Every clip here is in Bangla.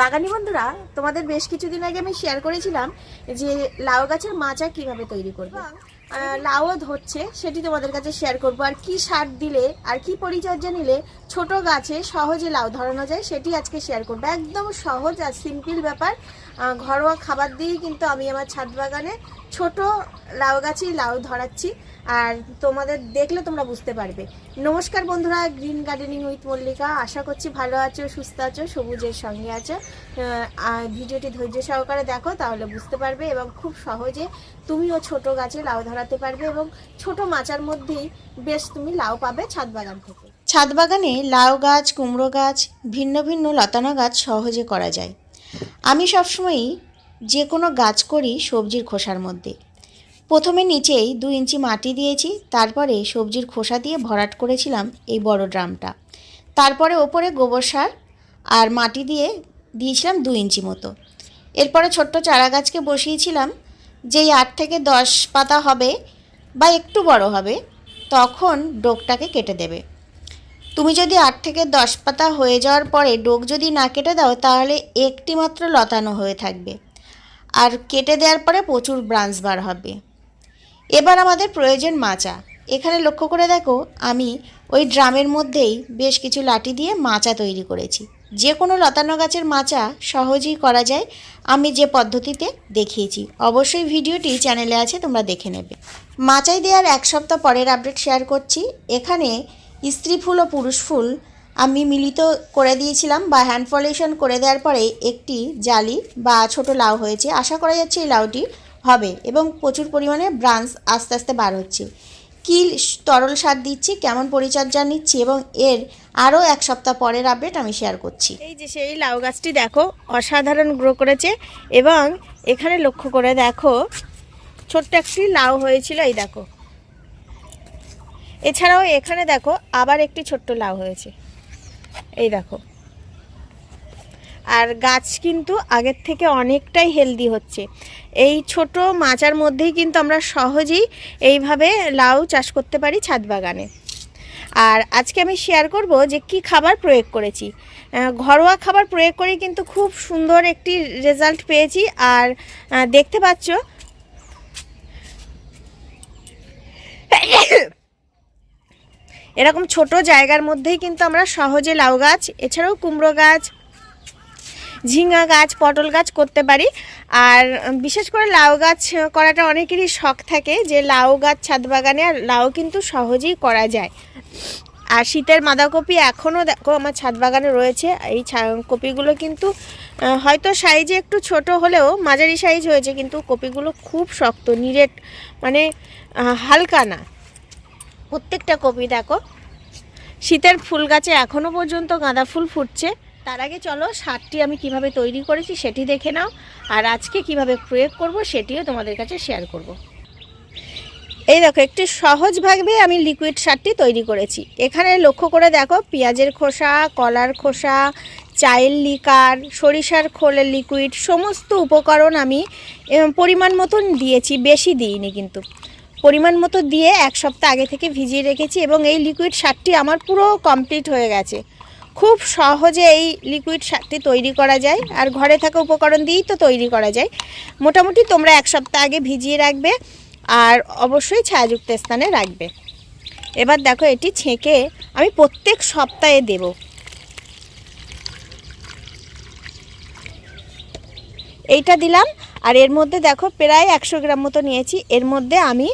বাগানি বন্ধুরা, তোমাদের বেশ কিছুদিন আগে আমি শেয়ার করেছিলাম যে লাউ গাছের মাচা কীভাবে তৈরি করবে। লাউ ধরছে সেটি তোমাদের কাছে শেয়ার করব। আর কি সার দিলে, আর কি পরিচর্যা নিলে ছোট গাছে সহজে লাউ ধরানো যায়, সেটি আজকে শেয়ার করব। একদম সহজ আর সিম্পল ব্যাপার। ঘরোয়া খাবার দিয়েই কিন্তু আমি আমার ছাদ বাগানে ছোট লাউ গাছেই লাউ ধরাচ্ছি। আর তোমাদের দেখলে তোমরা বুঝতে পারবে। নমস্কার বন্ধুরা, গ্রিন গার্ডেনিং উইথ মল্লিকা। আশা করছি ভালো আছো, সুস্থ আছো, সবুজের সঙ্গে আছো। ভিডিওটি ধৈর্য সহকারে দেখো, তাহলে বুঝতে পারবে এবং খুব সহজে তুমিও ছোট গাছে লাউ ধরাতে পারবে এবং ছোট মাচার মধ্যেই বেশ তুমি লাউ পাবে ছাদ বাগান থেকে। ছাদ বাগানে লাউ গাছ, কুমড়ো গাছ, ভিন্ন ভিন্ন লতানো গাছ সহজে করা যায়। আমি সবসময়ই যে কোনো গাছ করি সবজির খোসার মধ্যে। প্রথমে নিচেই দু ইঞ্চি মাটি দিয়েছি, তারপরে সবজির খোসা দিয়ে ভরাট করেছিলাম এই বড় ড্রামটা। তারপরে ওপরে গোবর সার আর মাটি দিয়ে দিয়েছিলাম দু ইঞ্চি মতো। এরপরে ছোট্ট চারা গাছকে বসিয়েছিলাম, যেই আট থেকে দশ পাতা হবে বা একটু বড় হবে, তখন ডোকটাকে কেটে দেবে। তুমি যদি আট থেকে দশ পাতা হয়ে যাওয়ার পরে ডোক যদি না কেটে দাও, তাহলে একটি মাত্র লতানো হয়ে থাকবে। আর কেটে দেওয়ার পরে প্রচুর ব্রাঞ্চ বার হবে। এবার আমাদের প্রয়োজন মাচা। এখানে লক্ষ্য করে দেখো, আমি ওই ড্রামের মধ্যেই বেশ কিছু লাঠি দিয়ে মাচা তৈরি করেছি। যে কোনো লতানো গাছের মাচা সহজেই করা যায়, আমি যে পদ্ধতিতে দেখিয়েছি। অবশ্যই ভিডিওটি চ্যানেলে আছে, তোমরা দেখে নেবে। মাচাই দেওয়ার এক সপ্তাহ পরের আপডেট শেয়ার করছি। এখানে স্ত্রী ফুল ও পুরুষ ফুল আমি মিলিত করে দিয়েছিলাম বা হ্যান্ড পলিউশন করে দেওয়ার পরে একটি জালি বা ছোট লাউ হয়েছে। আশা করা যাচ্ছে এই লাউটি হবে এবং প্রচুর পরিমাণে ব্রাঞ্চ আস্তে আস্তে বার হচ্ছে। কী তরল সার দিচ্ছি, কেমন পরিচর্যা নিচ্ছি এবং এর আরও এক সপ্তাহ পরের আপডেট আমি শেয়ার করছি। এই যে সেই লাউ গাছটি দেখো, অসাধারণ গ্রো করেছে এবং এখানে লক্ষ্য করে দেখো, ছোট্ট একটি লাউ হয়েছিল, এই দেখো। এছাড়াও এখানে দেখো আবার একটি ছোট্ট লাউ হয়েছে। এই দেখো। আর গাছ কিন্তু আগের থেকে অনেকটাই হেলদি হচ্ছে। এই ছোট মাচার মধ্যেই কিন্তু আমরা সহজেই এইভাবে লাউ চাষ করতে পারি ছাদ বাগানে। আর আজকে আমি শেয়ার করব যে কি খাবার প্রয়োগ করেছি। ঘরোয়া খাবার প্রয়োগ করে কিন্তু খুব সুন্দর একটি রেজাল্ট পেয়েছি। আর দেখতে পাচ্ছ এরকম ছোট জায়গার মধ্যেই কিন্তু আমরা সহজে লাউ গাছ, এছাড়াও কুমড়ো গাছ, ঝিঙা গাছ, পটল গাছ করতে পারি। আর বিশেষ করে লাউ গাছ করাটা অনেকেরই শখ থাকে যে লাউ গাছ ছাদ বাগানে আর লাউ কিন্তু সহজেই করা যায়। আর শীতের বাঁধাকপি এখনও দেখো আমার ছাদ বাগানে রয়েছে। এই কপিগুলো কিন্তু হয়তো সাইজে একটু ছোট হলেও মাঝারি সাইজ হয়েছে, কিন্তু কপিগুলো খুব শক্ত, নিরেট মানে হালকা না। প্রত্যেকটা কপি দেখো। শীতের ফুল গাছে এখনও পর্যন্ত গাঁদা ফুল ফুটছে। তার আগে চলো, সারটি আমি কীভাবে তৈরি করেছি সেটি দেখে নাও। আর আজকে কীভাবে প্রয়োগ করব সেটিও তোমাদের কাছে শেয়ার করব। এই দেখো, একটি সহজভাবে আমি লিকুইড সারটি তৈরি করেছি। এখানে লক্ষ্য করে দেখো, পেঁয়াজের খোসা, কলার খোসা চায়ের লিকার, সরিষার খোলের লিকুইড সমস্ত উপকরণ আমি পরিমাণ মতন দিয়েছি, বেশি দিইনি কিন্তু। পরিমাণ মতো দিয়ে এক সপ্তাহ আগে থেকে ভিজিয়ে রেখেছি এবং এই লিকুইড সারটি আমার পুরো কমপ্লিট হয়ে গেছে। খুব সহজে এই লিকুইড সারটি তৈরি করা যায়। আর ঘরে থাকা উপকরণ দিয়েই তো তৈরি করা যায়। মোটামুটি তোমরা এক সপ্তাহ আগে ভিজিয়ে রাখবে আর অবশ্যই ছায়াযুক্ত স্থানে রাখবে। এবার দেখো এটি ছেঁকে আমি প্রত্যেক সপ্তাহে দেব। এইটা দিলাম। আর এর মধ্যে দেখো প্রায় একশো গ্রাম মতো নিয়েছি। এর মধ্যে আমি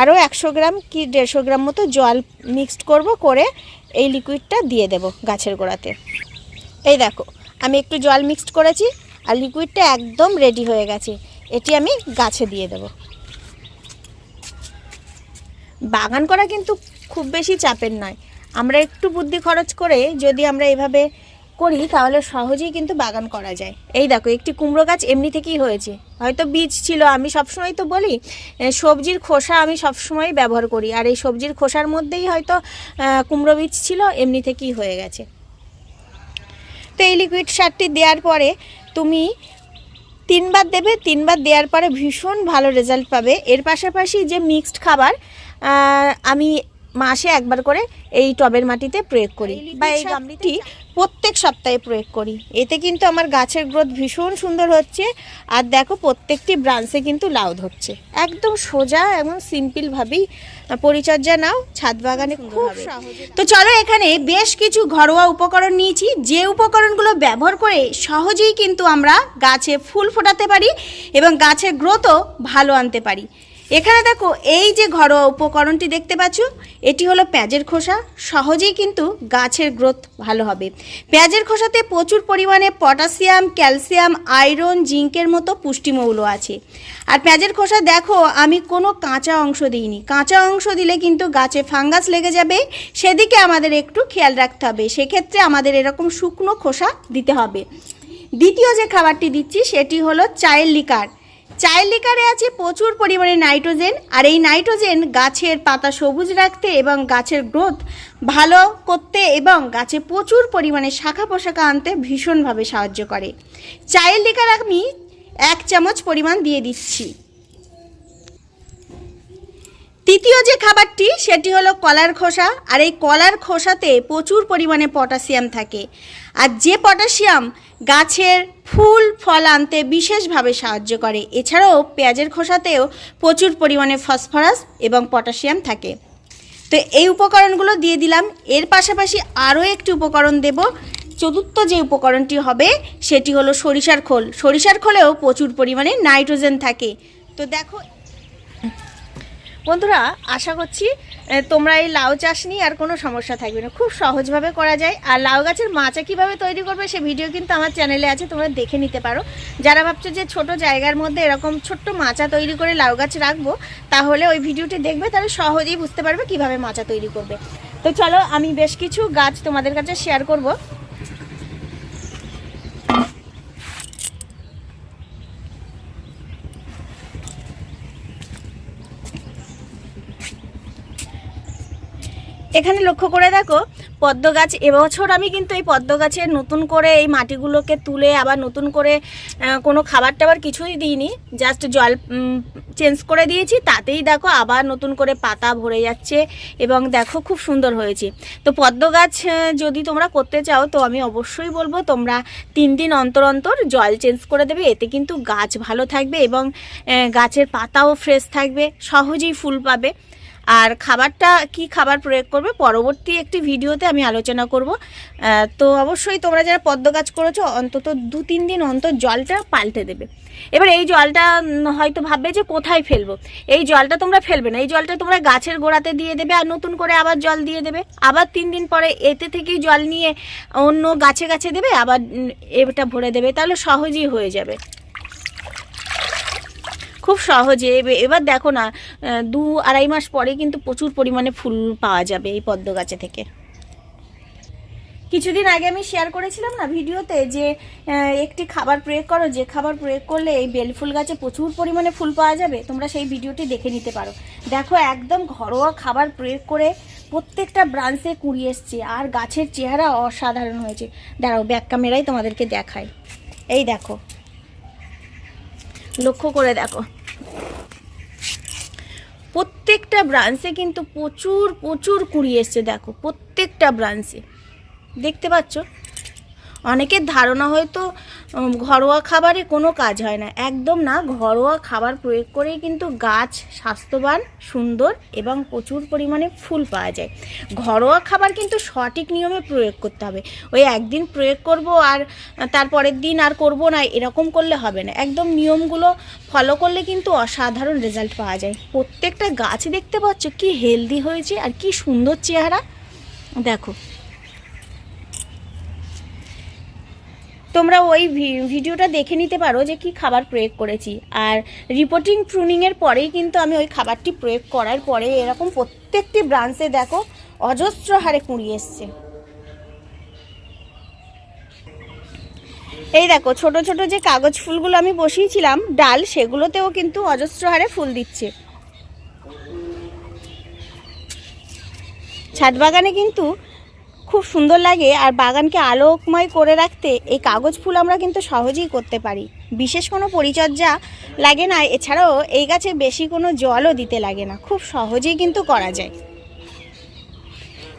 আরও একশো গ্রাম কি দেড়শো গ্রাম মতো জল মিক্সড করব, করে এই লিকুইডটা দিয়ে দেব গাছের গোড়াতে। এই দেখো, আমি একটু জল মিক্সড করেছি আর লিকুইডটা একদম রেডি হয়ে গেছে। এটি আমি গাছে দিয়ে দেব। বাগান করা কিন্তু খুব বেশি চাপের নয়। আমরা একটু বুদ্ধি খরচ করে যদি আমরা এভাবে করি তাহলে সহজেই কিন্তু বাগান করা যায়। এই দেখো একটি কুমড়ো গাছ এমনি থেকেই হয়েছে। হয়তো বীজ ছিল আমি সবসময় তো বলি সবজির খোসা আমি সবসময় ব্যবহার করি। আর এই সবজির খোসার মধ্যেই হয়তো কুমড়ো বীজ ছিল এমনি থেকেই হয়ে গেছে। তো এই লিকুইড সারটি দেওয়ার পরে তুমি তিনবার দেবে তিনবার দেওয়ার পরে ভীষণ ভালো রেজাল্ট পাবে। এর পাশাপাশি যে মিক্সড খাবার আমি মাসে একবার করে এই টবের মাটিতে প্রয়োগ করি। বা এই গামলিটি প্রত্যেক সপ্তাহে প্রয়োগ করি। এতে কিন্তু আমার গাছের গ্রোথ ভীষণ সুন্দর হচ্ছে। আর দেখো প্রত্যেকটি ব্রাঞ্চে কিন্তু লাউ ধরছে একদম সোজা এবং সিম্পলভাবেই পরিচর্যা নাও। ছাদ বাগানে খুব সহজে তো চলো এখানে বেশ কিছু ঘরোয়া উপকরণ নিয়েছি। যে উপকরণগুলো ব্যবহার করে সহজেই কিন্তু আমরা গাছে ফুল ফোটাতে পারি এবং গাছের গ্রোথও ভালো আনতে পারি। এখানে দেখো, এই যে ঘরোয়া উপকরণটি দেখতে পাচ্ছ, এটি হলো পেঁয়াজের খোসা। সহজেই কিন্তু গাছের গ্রোথ ভালো হবে। পেঁয়াজের খোসাতে প্রচুর পরিমাণে পটাশিয়াম, ক্যালসিয়াম, আয়রন, জিঙ্কের মতো পুষ্টিমৌল আছে। আর পেঁয়াজের খোসা দেখো, আমি কোনো কাঁচা অংশ দিইনি। কাঁচা অংশ দিলে কিন্তু গাছে ফাঙ্গাস লেগে যাবে। সেদিকে আমাদের একটু খেয়াল রাখতে হবে। সেক্ষেত্রে আমাদের এরকম শুকনো খোসা দিতে হবে। দ্বিতীয় যে খাবারটি দিচ্ছি, সেটি হলো চায়ের লিকার। চায়ের লিকারে আছে প্রচুর পরিমাণে নাইট্রোজেন, আর এই নাইট্রোজেন গাছের পাতা সবুজ রাখতে এবং গাছের গ্রোথ ভালো করতে এবং গাছে প্রচুর পরিমাণে শাখা পোশাকা আনতে ভীষণভাবে সাহায্য করে। চায়ের লিকার আমি এক চামচ পরিমাণ দিয়ে দিচ্ছি। তৃতীয় যে খাবারটি, সেটি হলো কলার খোসা, আর এই কলার খোসাতে প্রচুর পরিমাণে পটাশিয়াম থাকে। আর যে পটাশিয়াম গাছের ফুল, ফল আনতে বিশেষভাবে সাহায্য করে। এছাড়াও পেঁয়াজের খোসাতেও প্রচুর পরিমাণে ফসফরাস এবং পটাশিয়াম থাকে। তো এই উপকরণগুলো দিয়ে দিলাম। এর পাশাপাশি আরও একটি উপকরণ দেব। চতুর্থ যে উপকরণটি হবে, সেটি হলো সরিষার খোল। সরিষার খোলেও প্রচুর পরিমাণে নাইট্রোজেন থাকে। তো দেখো বন্ধুরা, আশা করছি তোমরা এই লাউ চাষ নিয়ে আর কোনো সমস্যা থাকবে না। খুব সহজভাবে করা যায়। আর লাউ গাছের মাচা কীভাবে তৈরি করবে সে ভিডিও কিন্তু আমার চ্যানেলে আছে, তোমরা দেখে নিতে পারো। যারা ভাবছ যে ছোট জায়গার মধ্যে এরকম ছোট্ট মাচা তৈরি করে লাউ গাছ রাখব, তাহলে ওই ভিডিওটি দেখবে, তাহলে সহজেই বুঝতে পারবে কীভাবে মাচা তৈরি করবে। তো চলো, আমি বেশ কিছু গাছ তোমাদের কাছে শেয়ার করব। এখানে লক্ষ্য করে দেখো, পদ্ম গাছ, এবছর আমি কিন্তু এই পদ্ম গাছের নতুন করে এই মাটিগুলোকে তুলে আবার নতুন করে কোনো খাবার টাবার কিছুই দিইনি জাস্ট জল চেঞ্জ করে দিয়েছি, তাতেই দেখো আবার নতুন করে পাতা ভরে যাচ্ছে এবং দেখো খুব সুন্দর হয়েছে। তো পদ্ম গাছ যদি তোমরা করতে চাও, তো আমি অবশ্যই বলব তোমরা তিন দিন অন্তর অন্তর জল চেঞ্জ করে দেবে, এতে কিন্তু গাছ ভালো থাকবে এবং গাছের পাতাও ফ্রেশ থাকবে, সহজেই ফুল পাবে। আর খাবারটা, কি খাবার প্রয়োগ করবে পরবর্তী একটি ভিডিওতে আমি আলোচনা করব। তো অবশ্যই তোমরা যারা পদ্ম গাছ করেছ, অন্তত দু তিন দিন অন্তর জলটা পাল্টে দেবে। এবার এই জলটা হয়তো ভাববে যে কোথায় ফেলব। এই জলটা তোমরা ফেলবে না। এই জলটা তোমরা গাছের গোড়াতে দিয়ে দেবে আর নতুন করে আবার জল দিয়ে দেবে। আবার তিন দিন পরে এতে থেকেই জল নিয়ে অন্য গাছে গাছে দেবে, আবার এটা ভরে দেবে। তাহলে সহজেই হয়ে যাবে। খুব সহজে। এবে- এবার দেখো না দু আড়াই মাস পরে কিন্তু প্রচুর পরিমাণে ফুল পাওয়া যাবে এই পদ্ম গাছে থেকে। কিছুদিন আগে আমি শেয়ার করেছিলাম না ভিডিওতে যে একটি খাবার প্রয়োগ করো, যে খাবার প্রয়োগ করলে এই বেল ফুল গাছে প্রচুর পরিমাণে ফুল পাওয়া যাবে, তোমরা সেই ভিডিওটি দেখে নিতে পারো। দেখো, একদম ঘরোয়া খাবার প্রয়োগ করে প্রত্যেকটা ব্রাঞ্চে কুড়ি এসছে, আর গাছের চেহারা অসাধারণ হয়েছে। দাঁড়াও ব্যাক ক্যামেরাই তোমাদেরকে দেখায় এই দেখো। লক্ষ্য করে দেখো। প্রত্যেকটা ব্রাঞ্চে কিন্তু প্রচুর প্রচুর কুড়ি এসছে দেখো প্রত্যেকটা ব্রাঞ্চে দেখতে পাচ্ছ? অনেকের ধারণা হয়তো ঘরোয়া খাবারে কোনো কাজ হয় না। একদম না, ঘরোয়া খাবার প্রয়োগ করেই কিন্তু গাছ স্বাস্থ্যবান, সুন্দর এবং প্রচুর পরিমাণে ফুল পাওয়া যায়। ঘরোয়া খাবার কিন্তু সঠিক নিয়মে প্রয়োগ করতে হবে। ওই একদিন প্রয়োগ করব আর তারপরের দিন আর করব না, এরকম করলে হবে না। একদম নিয়মগুলো ফলো করলে কিন্তু অসাধারণ রেজাল্ট পাওয়া যায়। প্রত্যেকটা গাছ দেখতে পাচ্ছ কি হেলদি হয়েছে আর কি সুন্দর চেহারা। দেখো তোমরা ওই ভিডিওটা দেখে নিতে পারো যে কি খাবার প্রয়োগ করেছি। আর রিপোর্টিং ট্রুনিংয়ের পরেই কিন্তু আমি ওই খাবারটি প্রয়োগ করার পরে এরকম প্রত্যেকটি ব্রাঞ্চে দেখো অজস্র হারে কুড়ি এসছে। এই দেখো, ছোট ছোট যে কাগজ ফুলগুলো আমি বসিয়েছিলাম, ডাল, সেগুলোতেও কিন্তু অজস্র হারে ফুল দিচ্ছে। ছাদ বাগানে কিন্তু খুব সুন্দর লাগে আর বাগানকে আলোকময় করে রাখতে এই কাগজ ফুল আমরা কিন্তু সহজেই করতে পারি। বিশেষ কোনো পরিচর্যা লাগে না, এছাড়াও এই গাছে বেশি কোনো জলও দিতে লাগে না, খুব সহজেই কিন্তু করা যায়।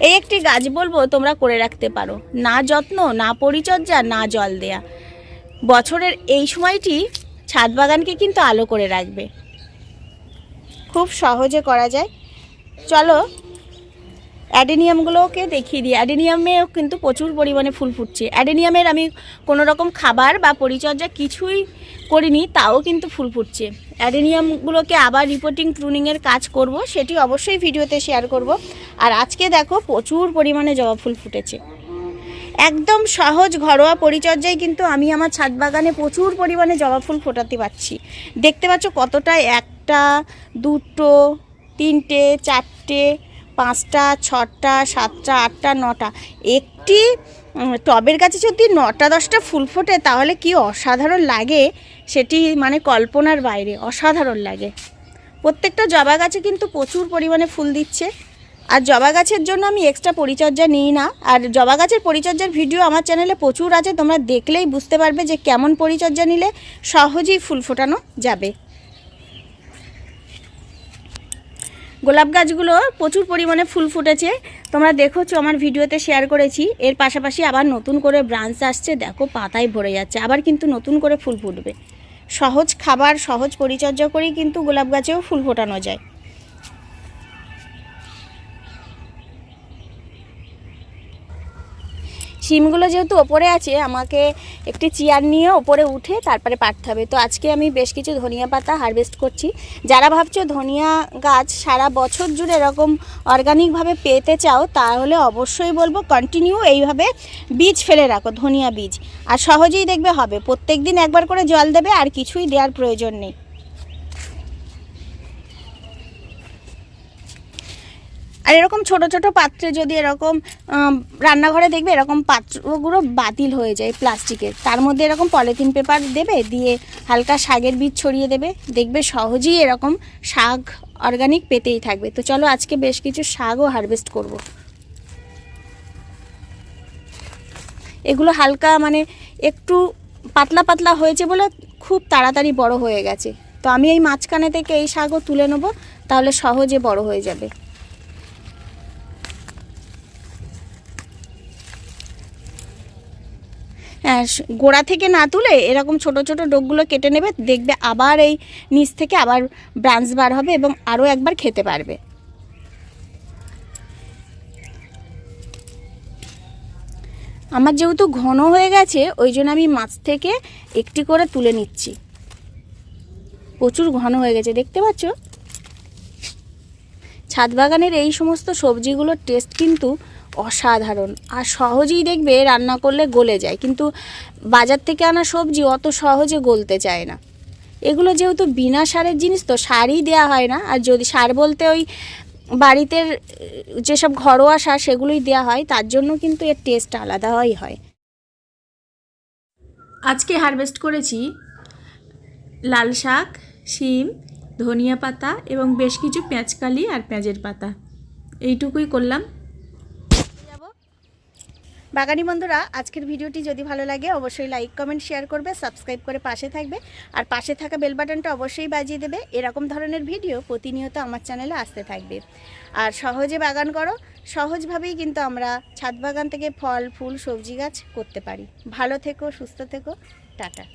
এই একটি গাছ বলব তোমরা করে রাখতে পারো, না যত্ন, না পরিচর্যা, না জল দেয়া। বছরের এই সময়টি ছাদ বাগানকে কিন্তু আলো করে রাখবে। খুব সহজে করা যায়। চলো অ্যাডেনিয়ামগুলোকে দেখিয়ে দিই। অ্যাডেনিয়ামেও কিন্তু প্রচুর পরিমাণে ফুল ফুটছে। অ্যাডেনিয়ামের আমি কোনো রকম খাবার বা পরিচর্যা কিছুই করিনি, তাও কিন্তু ফুল ফুটছে। অ্যাডেনিয়ামগুলোকে আবার রিপোর্টিং প্রুনিংয়ের কাজ করব, সেটি অবশ্যই ভিডিওতে শেয়ার করব। আর আজকে দেখো প্রচুর পরিমাণে জবা ফুল ফুটেছে। একদম সহজ ঘরোয়া পরিচর্যায় কিন্তু আমি আমার ছাদ বাগানে প্রচুর পরিমাণে জবা ফুল ফোটাতে পারছি। দেখতে পাচ্ছ কতটা একটা, দুটো, তিনটে, চারটে পাঁচটা, ছটা, সাতটা, আটটা, নটা। একটি টবের গাছে যদি নটা, দশটা ফুল ফোটে, তাহলে কি অসাধারণ লাগে? সেটি মানে কল্পনার বাইরে, অসাধারণ লাগে। প্রত্যেকটা জবা গাছে কিন্তু প্রচুর পরিমাণে ফুল দিচ্ছে। আর জবা গাছের জন্য আমি এক্সট্রা পরিচর্যা নিই না। আর জবা গাছের পরিচর্যার ভিডিও আমার চ্যানেলে প্রচুর আছে, তোমরা দেখলেই বুঝতে পারবে যে কেমন পরিচর্যা নিলে সহজেই ফুল ফোটানো যাবে। গোলাপ গাছগুলো প্রচুর পরিমাণে ফুল ফুটেছে। তোমরা দেখোছো, আমার ভিডিওতে শেয়ার করেছি। এর পাশাপাশি আবার নতুন করে ব্রাঞ্চ আসছে। দেখো, পাতায় ভরে যাচ্ছে। আবার কিন্তু নতুন করে ফুল ফুটবে। সহজ খাবার, সহজ পরিচর্যা করেই কিন্তু গোলাপ গাছেও ফুল ফোটানো যায়। শিমগুলো যেহেতু ওপরে আছে, আমাকে একটি চেয়ার নিয়ে ওপরে উঠে তারপরে পারতে হবে। তো আজকে আমি বেশ কিছু ধনিয়া পাতা হারভেস্ট করছি। যারা ভাবছ ধনিয়া গাছ সারা বছর জুড়ে এরকম অর্গানিকভাবে পেতে চাও, তাহলে অবশ্যই বলব কন্টিনিউ এইভাবে বীজ ফেলে রাখো, ধনিয়া বীজ। আর সহজেই দেখবে হবে। প্রত্যেক দিন একবার করে জল দেবে, আর কিছুই দেওয়ার প্রয়োজন নেই। আর এরকম ছোট ছোট পাত্রে যদি এরকম রান্নাঘরে দেখবে এরকম পাত্রগুলো বাতিল হয়ে যায় প্লাস্টিকের। তার মধ্যে এরকম পলিথিন পেপার দেবে, দিয়ে হালকা শাকের বীজ ছড়িয়ে দেবে। দেখবে সহজেই এরকম শাক অর্গানিক পেতেই থাকবে। তো চলো আজকে বেশ কিছু শাকও হারভেস্ট করব। এগুলো হালকা মানে একটু পাতলা পাতলা হয়েছে বলে খুব তাড়াতাড়ি বড় হয়ে গেছে। তো আমি এই মাঝখানে থেকে এই শাকও তুলে নেব, তাহলে সহজে বড় হয়ে যাবে হ্যাঁ, স- গোড়া থেকে না তুলে এরকম ছোট ছোট ডোকগুলো কেটে নেবে, দেখবে আবার এই নিচ থেকে আবার ব্রাঞ্চ বার হবে এবং আরও একবার খেতে পারবে। আমার যেহেতু ঘন হয়ে গেছে, ওই জন্য আমি মাছ থেকে একটি করে তুলে নিচ্ছি। প্রচুর ঘন হয়ে গেছে, দেখতে পাচ্ছ? ছাদ বাগানের এই সমস্ত সবজিগুলোর টেস্ট কিন্তু অসাধারণ। আর সহজেই দেখবে রান্না করলে গলে যায়, কিন্তু বাজার থেকে আনা সবজি অত সহজে গলতে চায় না। এগুলো যেহেতু বিনা সারের জিনিস, তো সারই দেওয়া হয় না। আর যদি সার বলতে ওই বাড়িতে যেসব ঘরোয়া সার, সেগুলোই দেওয়া হয়, তার জন্য কিন্তু এর টেস্ট আলাদাই হয়। আজকে হারভেস্ট করেছি লাল শাক, শিম, ধনিয়া পাতা এবং বেশ কিছু পেঁয়াজকালি আর পেঁয়াজের পাতা। এইটুকুই করলাম। বাগানি বন্ধুরা, আজকের ভিডিওটি যদি ভালো লাগে, অবশ্যই লাইক কমেন্ট শেয়ার করবে সাবস্ক্রাইব করে পাশে থাকবে। আর পাশে থাকা বেল বাটনটা অবশ্যই বাজিয়ে দেবে। এরকম ধরনের ভিডিও প্রতিনিয়ত আমার চ্যানেলে আসতে থাকবে। আর সহজে বাগান করো, সহজভাবেই কিন্তু আমরা ছাদ বাগান থেকে ফল, ফুল, সবজি গাছ করতে পারি। ভালো থেকো, সুস্থ থেকো। টাটা।